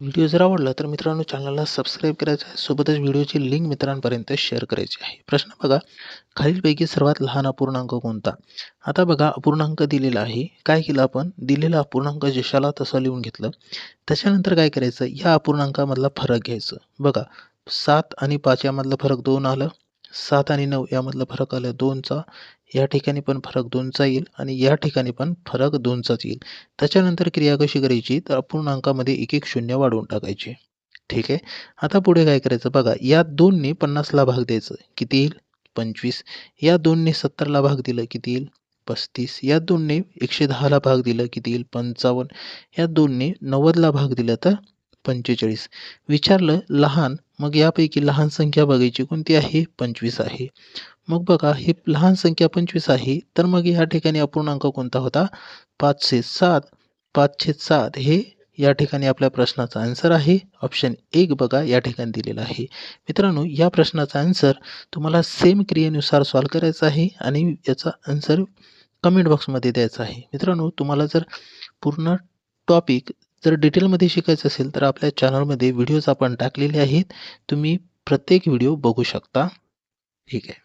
Video जर आवडला तर मित्रांनो चॅनलला सबस्क्राईब करायचं आहे. सोबतच व्हिडिओची लिंक मित्रांपर्यंत शेअर करायची आहे. प्रश्न बघा खालीलपैकी सर्वात लहान अपूर्णांक कोणता? आता बघा अपूर्णांक दिलेला आहे. काय केलं आपण? दिलेला अपूर्णांक जशाला तसं लिहून घेतलं. त्याच्यानंतर काय करायचं? या अपूर्णांकामधला फरक घ्यायचं. बघा सात आणि पाच यामधला फरक दोन आलं. सात आणि नऊ यामधला फरक आलं दोनचा. या ठिकाणी पण फरक दोनचा येईल आणि या ठिकाणी पण फरक दोनचाच येईल. त्याच्यानंतर क्रिया कशी करायची? तर अपूर्णांकामध्ये एक एक शून्य वाढवून टाकायची. ठीक आहे? आता पुढे काय करायचं? बघा या दोनने पन्नासला भाग द्यायचं. किती येईल? पंचवीस. या दोनने सत्तरला भाग दिलं किती येईल? पस्तीस. या दोनने एकशे दहाला भाग दिलं किती येईल? पंचावन्न. या दोनने नव्वदला भाग दिला तर पंचेचाळीस. विचारलं लहान मग यापैकी लहान संख्या बघायची कोणती आहे? पंचवीस आहे. मग बघा ही लहान संख्या पंचवीस आहे तर मग या ठिकाणी अपूर्णांक कोणता होता? पाचशे सात. पाचशे सात हे या ठिकाणी आपल्या प्रश्नाचा आन्सर आहे. ऑप्शन एक बघा या ठिकाणी दिलेला आहे. मित्रांनो या प्रश्नाचा आन्सर तुम्हाला सेम क्रियेनुसार सॉल्व करायचा आहे आणि याचा आन्सर कमेंट बॉक्समध्ये द्यायचा आहे. मित्रांनो तुम्हाला जर पूर्ण टॉपिक जर डिटेलमध्ये शिकायचं असेल तर आपल्या चॅनलमध्ये व्हिडिओज आपण टाकलेले आहेत. तुम्ही प्रत्येक व्हिडिओ बघू शकता. ठीक आहे.